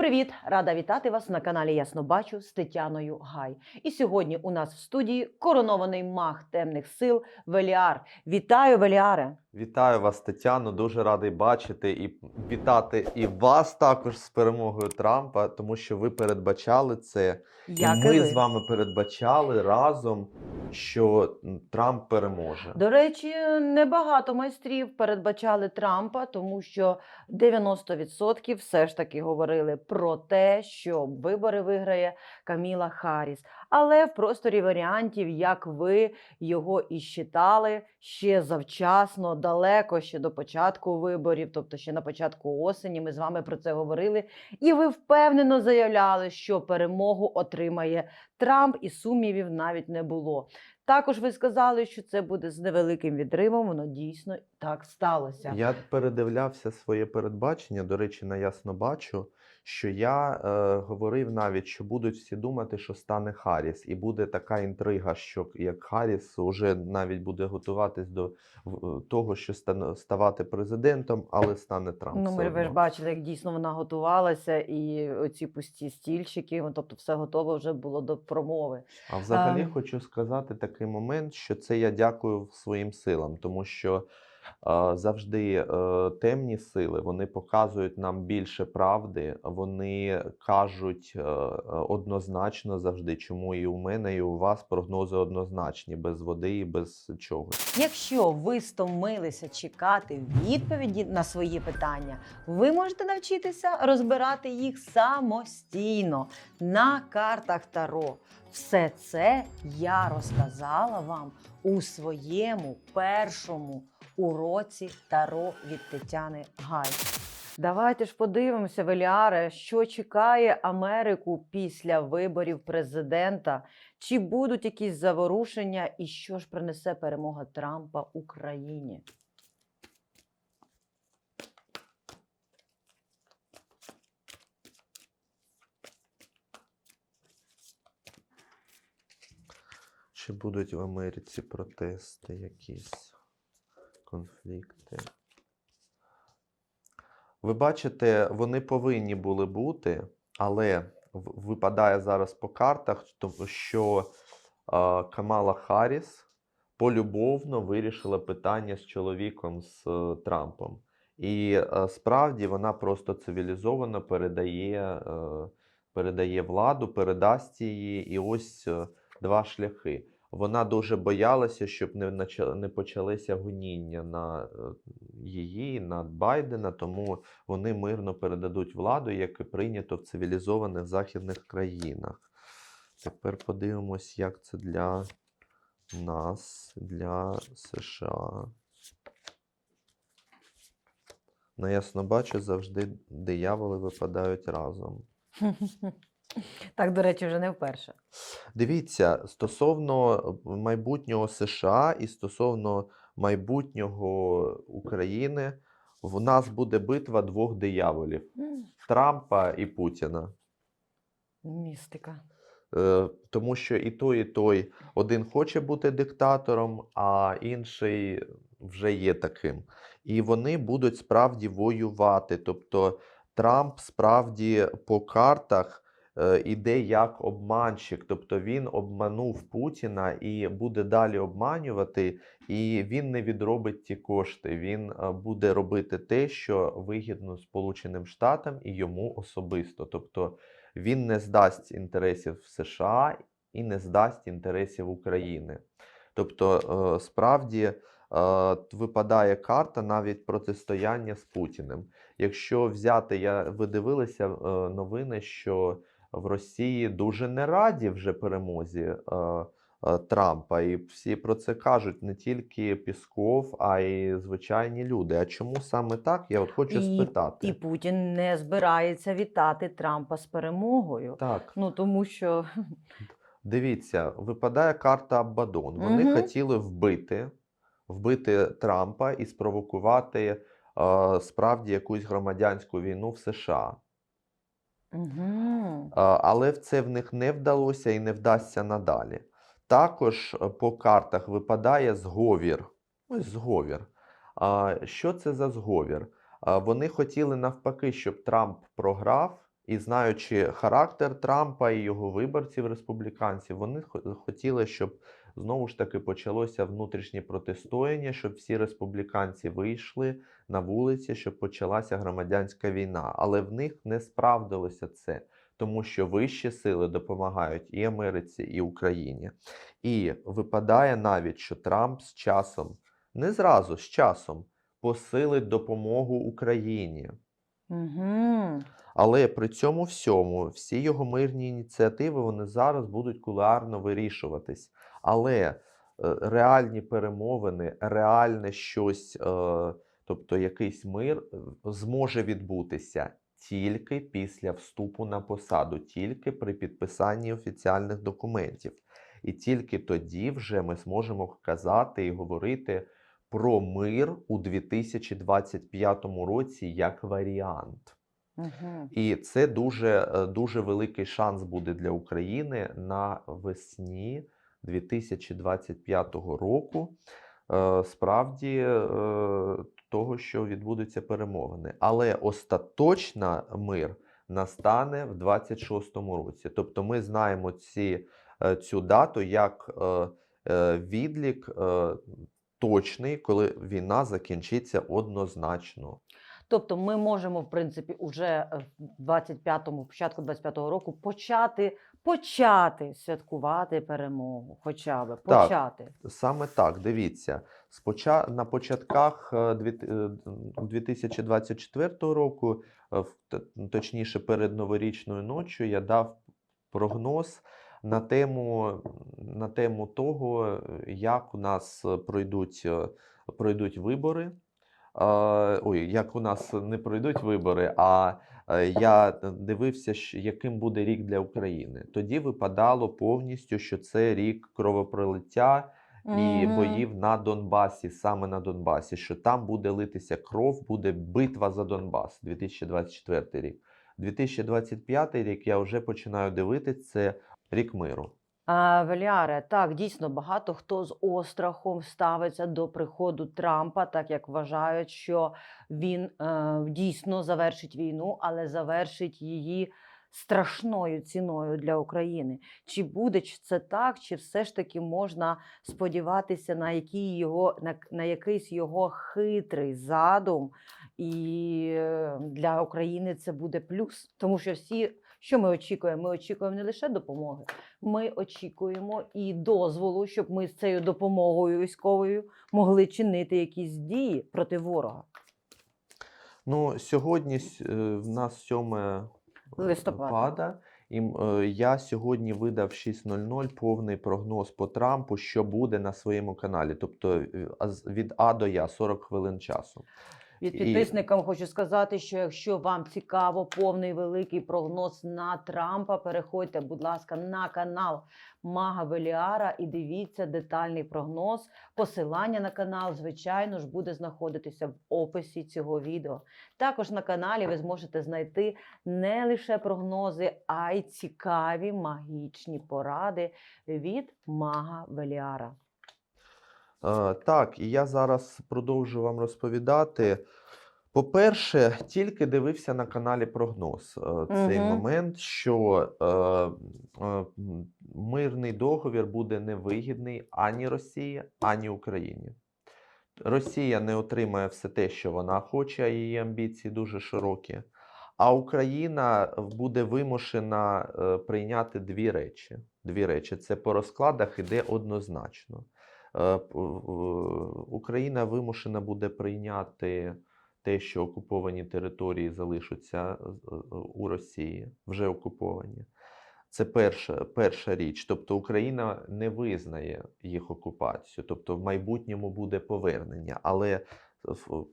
привіт! Рада вітати вас на каналі Ясно Бачу з Тетяною Гай. І сьогодні у нас в студії коронований маг темних сил Веліар. Вітаю, Веліаре! Вітаю вас, Тетяно. Дуже радий бачити і вітати і вас також з перемогою Трампа, тому що ви передбачали це. Як і ми ви. з вами передбачали разом, що Трамп переможе. До речі, небагато майстрів передбачали Трампа, тому що 90% все ж таки говорили про те, що вибори виграє Каміла Харріс. Але в просторі варіантів, як ви його і считали ще завчасно, далеко ще до початку виборів, тобто ще на початку осені, ми з вами про це говорили. І ви впевнено заявляли, що перемогу отримає Трамп, і сумнівів навіть не було. Також ви сказали, що це буде з невеликим відривом. Воно дійсно так сталося. Я передивлявся своє передбачення. До речі, на ясно бачу, що я е, говорив навіть, що будуть всі думати, що стане Харріс, і буде така інтрига, що як Харріс вже навіть буде готуватись до в- того, що стане ставати президентом, але стане Трамп. Ну, ми ви ж бачили, як дійсно вона готувалася, і оці пусті стільчики, ну, тобто все готове вже було до промови. А взагалі Ем. хочу сказати такий момент, що це я дякую своїм силам, тому що е, завжди е, темні сили вони показують нам більше правди, вони кажуть е, е, однозначно завжди, чому і у мене, і у вас прогнози однозначні, без води і без чогось. Якщо ви стомилися чекати відповіді на свої питання, ви можете навчитися розбирати їх самостійно на картах Таро. Все це я розказала вам у своєму першому уроці Таро від Тетяни Гай. Давайте ж подивимося, Веліаре, що чекає Америку після виборів президента. Чи будуть якісь заворушення, і що ж принесе перемога Трампа Україні? Чи будуть в Америці протести, якісь конфлікти? Ви бачите, вони повинні були бути, але випадає зараз по картах, тому що Камала Харріс полюбовно вирішила питання з чоловіком з е, Трампом. І е, справді вона просто цивілізовано передає, е, передає владу, передасть її, і ось два шляхи. Вона дуже боялася, щоб не, не почалися гоніння на е, її, на Байдена, тому вони мирно передадуть владу, як і прийнято в цивілізованих західних країнах. Тепер подивимось, як це для нас, для США. Ну, ясно бачу, завжди дияволи випадають разом. Так, до речі, вже не вперше. Дивіться, стосовно майбутнього США і стосовно майбутнього України, в нас буде битва двох дияволів Трампа і Путіна. Містика. Е, Тому що і той, і той один хоче бути диктатором, а інший вже є таким. І вони будуть справді воювати. Тобто Трамп справді по картах е, іде як обманщик, тобто він обманув Путіна і буде далі обманювати, і він не відробить ті кошти. Він е, буде робити те, що вигідно Сполученим Штатам і йому особисто. Тобто він не здасть інтересів США і не здасть інтересів України. Тобто, е, справді е, випадає карта навіть протистояння з Путіним. Якщо взяти, я ви дивилися е, новини, що в Росії дуже не раді вже перемозі е, е, Трампа, і всі про це кажуть не тільки Пісков, а й звичайні люди. А чому саме так? Я от хочу І- спитати. І Путін не збирається вітати Трампа з перемогою. Так. Ну тому що Дивіться, випадає карта Абадон. Вони Мгм. хотіли вбити, вбити Трампа і спровокувати е, справді якусь громадянську війну в США. Але це в них не вдалося і не вдасться надалі. Також е, по картах випадає зговір. Ось зговір. Що це за зговір? Вони хотіли навпаки, щоб Трамп програв І знаючи характер Трампа і його виборців, республіканців, вони хотіли, щоб знову ж таки почалося внутрішнє протистояння, щоб всі республіканці вийшли на вулиці, щоб почалася громадянська війна. Але в них не справдилося це, тому що вищі сили допомагають і Америці, і Україні. І випадає навіть, що Трамп з часом, не зразу, з часом, посилить допомогу Україні. Угу. Але при цьому всьому всі його мирні ініціативи вони зараз будуть кулуарно вирішуватись. Але е, реальні перемовини, реальне щось, е, тобто якийсь мир, е, зможе відбутися тільки після вступу на посаду, тільки при підписанні офіціальних документів. І тільки тоді вже ми зможемо казати і говорити про мир у 2025 році як варіант. Угу. І це дуже, дуже великий шанс буде для України на весні 2025 року. е, Справді е, того, що відбудуться перемовини. Але остаточна мир настане в 26-му році. Тобто ми знаємо ці, е, цю дату як відлік точний, коли війна закінчиться однозначно. Тобто ми можемо, в принципі, уже в 25-му, початку 25-го року почати, почати святкувати перемогу. Хоча би Так. почати. Саме так, дивіться. Споча... На початках е, дві- е, 2024 року, е, точніше перед новорічною ночі, я дав прогноз на тему, на тему того, е, як у нас е, пройдуть, е, пройдуть вибори. Е, Ой, як у нас не пройдуть вибори, а е, я дивився, яким буде рік для України. Тоді випадало повністю, що це рік кровопролиття і Мгм. боїв на Донбасі, саме на Донбасі, що там буде литися кров, буде битва за Донбас 2024 рік. 2025 рік я вже починаю дивитися, це рік миру. Веліаре, так, дійсно багато хто з острахом ставиться до приходу Трампа, так як вважають, що він е, дійсно завершить війну, але завершить її страшною ціною для України. Чи буде це так, чи все ж таки можна сподіватися на, який його, на, на якийсь його хитрий задум, і е, для України це буде плюс, тому що всі. Що ми очікуємо? Ми очікуємо не лише допомоги, ми очікуємо і дозволу, щоб ми з цією допомогою військовою могли чинити якісь дії проти ворога. Ну, сьогодні е, в нас 7 Листопада. і е, я сьогодні видав 6.00 повний прогноз по Трампу, що буде на своєму каналі. Тобто е, від А до Я 40 хвилин часу. Від І- підписникам хочу сказати, що якщо вам цікаво повний великий прогноз на Трампа, переходьте, будь ласка, на канал Мага Веліара і дивіться детальний прогноз. Посилання на канал, звичайно ж, буде знаходитися в описі цього відео. Також на каналі ви зможете знайти не лише прогнози, а й цікаві магічні поради від Мага Веліара. Е, Так, і я зараз продовжу вам розповідати. По-перше, тільки дивився на каналі прогноз е, цей Мгм. момент, що е, е, мирний договір буде невигідний ані Росії, ані Україні. Росія не отримає все те, що вона хоче, а її амбіції дуже широкі. А Україна буде вимушена е, прийняти дві речі. Дві речі. Це по розкладах іде однозначно. Е, Україна вимушена буде прийняти те, що окуповані території залишаться е, у Росії, вже окуповані. Це перша, перша річ. Тобто Україна не визнає їх окупацію, тобто в майбутньому буде повернення. Але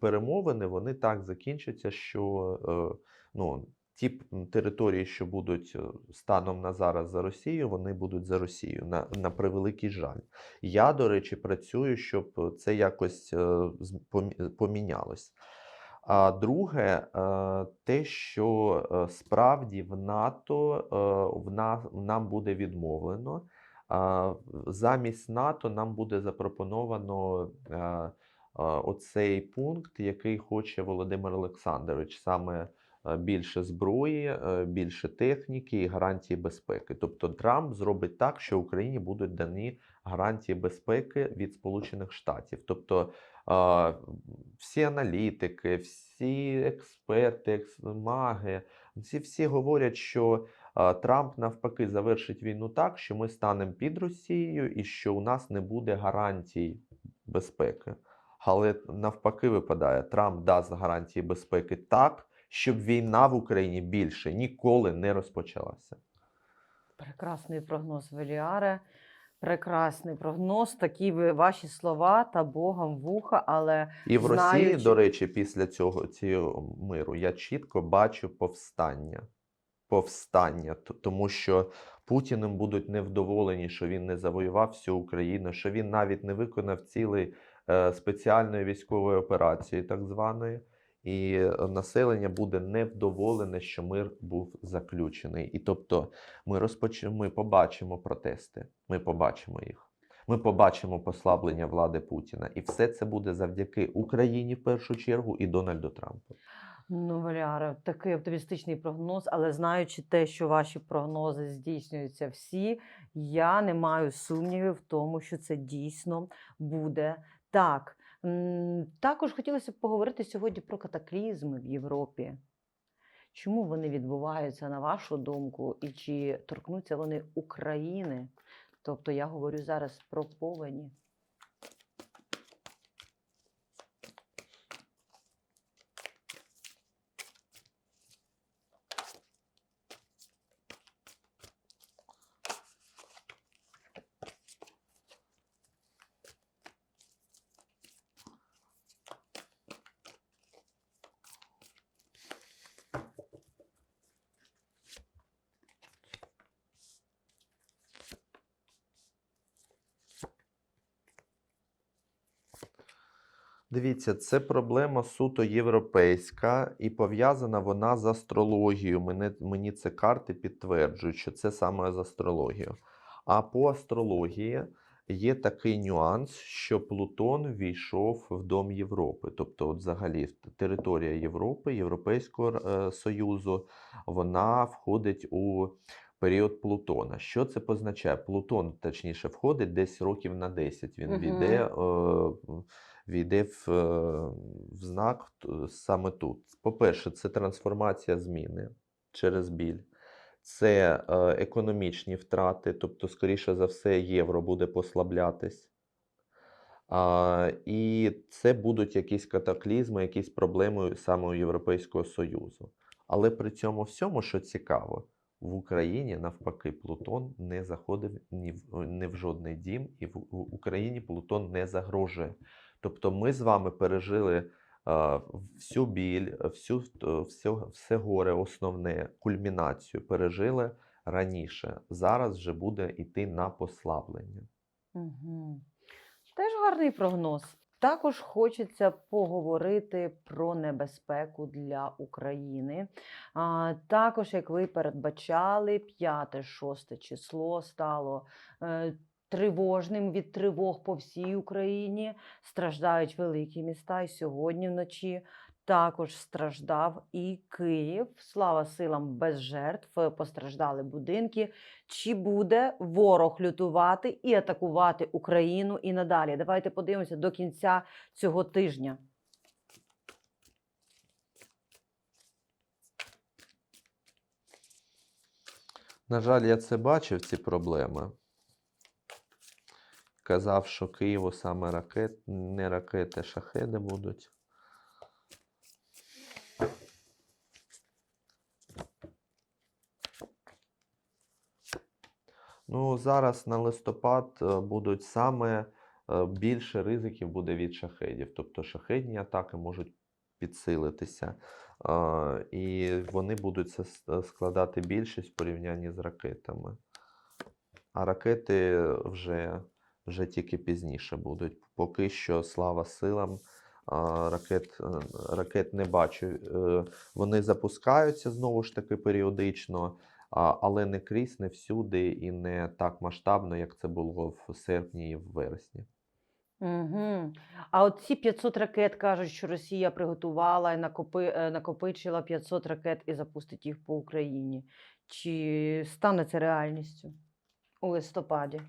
перемовини вони так закінчаться, що е, ну, ті території, що будуть е, станом на зараз за Росію, вони будуть за Росію на, на превеликий жаль. Я, до речі, працюю, щоб це якось е, помінялось. А друге, е, те, що е, справді в НАТО е, в нам буде відмовлено. Замість НАТО нам буде запропоновано е, е, оцей пункт, який хоче Володимир Олександрович, саме е, більше зброї, е, більше техніки і гарантії безпеки. Тобто Трамп зробить так, що Україні будуть дані гарантії безпеки від Сполучених Штатів. Тобто е, всі аналітики, всі експерти, маги, ці всі говорять, що е, Трамп навпаки завершить війну так, що ми станемо під Росією і що у нас не буде гарантій безпеки. Але навпаки випадає, Трамп дасть гарантії безпеки так, щоб війна в Україні більше ніколи не розпочалася. Прекрасний прогноз Веліаре. Прекрасний прогноз. Такі ви ваші слова та Богом вуха, але І в Росії, до речі, після цього цього миру я чітко бачу повстання. Повстання, тому що Путіним будуть невдоволені, що він не завоював всю Україну, що він навіть не виконав цілий е, спеціальної військової операції, так званої. І е, населення буде невдоволене, що мир був заключений. І тобто ми розпоч... ми побачимо протести, ми побачимо їх. Ми побачимо послаблення влади Путіна. І все це буде завдяки Україні в першу чергу і Дональду Трампу. ну, Валіаре, такий оптимістичний прогноз, але знаючи те, що ваші прогнози здійснюються всі, я не маю сумнівів в тому, що це дійсно буде так. Також хотілося б поговорити сьогодні про катаклізми в Європі. Чому вони відбуваються, на вашу думку, і чи торкнуться вони України? Тобто я говорю зараз про повені. Дивіться, це проблема суто європейська, і пов'язана вона з астрологією. Мене, мені це карти підтверджують, що це саме з астрологією. А по астрології є такий нюанс, що Плутон війшов в Дом Європи. Тобто, от взагалі, територія Європи, Європейського е, Союзу, вона входить у період Плутона. Що це позначає? Плутон, точніше, входить десь років на 10. Він Мгм. війде. Е, війде в, в знак саме тут. По-перше, це трансформація зміни через біль, це е, економічні втрати, тобто, скоріше за все, євро буде послаблятись. А, і це будуть якісь катаклізми, якісь проблеми саме у Європейського Союзу. Але при цьому всьому, що цікаво, в Україні навпаки Плутон не заходив ні в, ні в жодний дім, і в Україні Плутон не загрожує. Тобто ми з вами пережили е, всю біль, всю, т- все, все горе, основне, кульмінацію пережили раніше. Зараз вже буде йти на послаблення. Угу. Теж гарний прогноз. Також хочеться поговорити про небезпеку для України. А, також, як ви передбачали, 5-6 число стало е, тривожним від тривог по всій Україні. Страждають великі міста. І сьогодні вночі також страждав і Київ. Слава силам без жертв. е, Постраждали будинки. Чи буде ворог лютувати і атакувати Україну і надалі? Давайте подивимося до кінця цього тижня. На жаль, я це бачив, ці проблеми. Казав, що Києву саме ракет, не ракети, шахеди будуть. Ну, зараз на листопад е, будуть саме е, більше ризиків буде від шахедів. Тобто шахедні атаки можуть підсилитися. І вони будуть складати більшість в порівнянні з ракетами. А ракети вже, вже тільки пізніше будуть. Поки що, слава силам, ракет, е, ракет не бачу. Е, Вони запускаються знову ж таки періодично, але не крізь, не всюди і не так масштабно, як це було в серпні і в вересні. Угу. А от ці 500 ракет кажуть, що Росія приготувала і накопи, е, накопичила 500 ракет і запустить їх по Україні. Чи стане це реальністю у листопаді?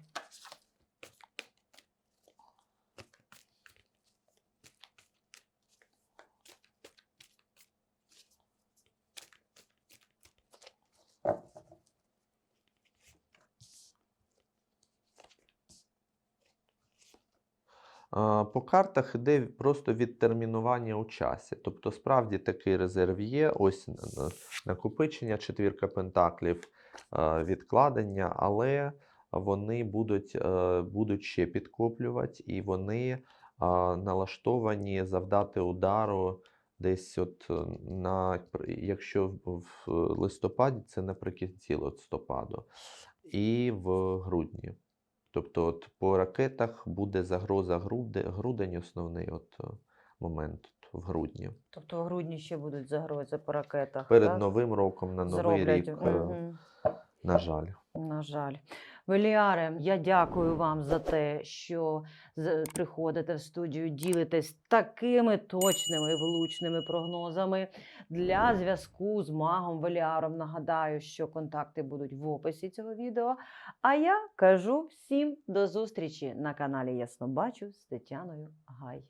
По картах іде просто відтермінування у часі. Тобто, справді такий резерв є. Ось накопичення, четвірка пентаклів, відкладення, але вони будуть, е, будуть ще підкоплювати, і вони налаштовані завдати удару десь от е, на якщо в листопаді, це наприкінці листопаду, і в грудні. Тобто, от по ракетах буде загроза груди, грудень, основний от е, момент от в грудні. Тобто в грудні ще будуть загрози по ракетах. Перед так? Новим роком на Новий Зроблять. рік, Угу. На жаль. На жаль. Веліаре, я дякую вам за те, що приходите в студію, ділитесь такими точними влучними прогнозами. Для зв'язку з магом Веліаром нагадаю, що контакти будуть в описі цього відео. А я кажу всім до зустрічі на каналі Ясно Бачу з Тетяною Гай.